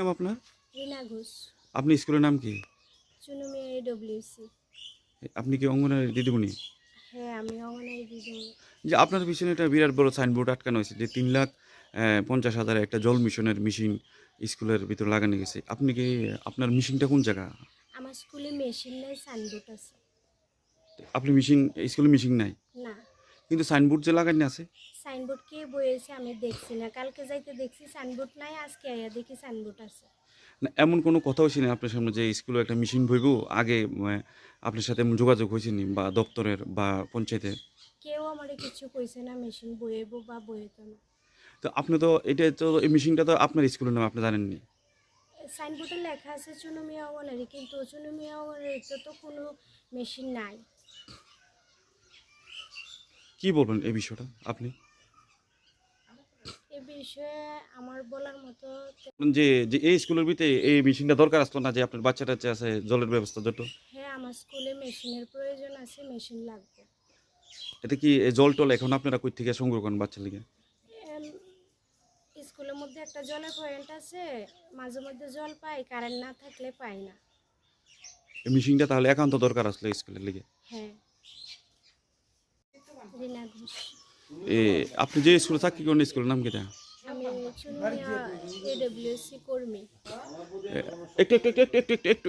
নাম আপনার? রিনা ঘোষ। আপনি স্কুলের নাম কি? চুনুমি ডব্লিউসি আপনি কি অঙ্গনারী দিদিমণি? হ্যাঁ আমি অঙ্গনারী দিদিমণি। যে আপনার পিছনে একটা বিরাট বড় সাইনবোর্ড আটকানো হয়েছে যে তিন লাখ পঞ্চাশ হাজার একটা জল মিশনের মেশিন স্কুলের ভিতরে লাগানো গেছে। আপনি কি আপনার মেশিনটা কোন জায়গা? আমার স্কুলে মেশিন নাই সাইনবোর্ড আছে। আপনি মেশিন স্কুলে মেশিন নাই? না। কিন্তু সাইনবোর্ড যে লাগানো আছে? সাইনবোর্ড কে বয়েছে আমি দেখছি না। কালকে যাইতে দেখছি সাইনবোর্ড নাই আজকে আইয়া দেখি সাইনবোর্ড আছে। না এমন কোনো কথাও ছিল আপনার সামনে যে স্কুলে একটা মেশিন বইব? আগে আহ, আপনার সাথে এমন যোগাযোগ হয়েছে নি বা দপ্তরের বা পঞ্চায়েতের? কেউ আমারে কিছু কইছে না মেশিন বয়েব বা বয়েতো না। তো আপনি তো এটা তো এই মেশিনটা তো আপনার স্কুলের নাম আপনি জানেন জানেননি? সাইনবোর্ডে লেখা আছে চুনুমিয়া অঙ্গনারী কিন্তু চুনুমিয়া অঙ্গনারীতে তো কোনো মেশিন নাই। কি বলবেন এই বিষয়টা আপনি? এ বিষয়ে আমার বলার মতো যে যে এই স্কুলের ভিতরে এই মেশিনটা দরকার আসতো না যে আপনার বাচ্চা টাচ্চা আছে জলের ব্যবস্থা যত? হ্যাঁ আমার স্কুলে মেশিনের প্রয়োজন আছে মেশিন লাগবে। এটা কি এই জল টল এখন আপনারা কই থেকে সংগ্রহ করেন বাচ্চার লিগে? স্কুলের মধ্যে একটা জলের পয়েন্ট আছে মাঝে মধ্যে জল পাই কারেন্ট না থাকলে পাই না। এই মেশিনটা তাহলে একান্ত দরকার আসলো স্কুলের লিগে? হ্যাঁ। রিনা ঘোষ। এ আপনি যে স্কুলে থাকি কোন স্কুলের নাম কিটা একটু একটু একটু একটু একটু একটু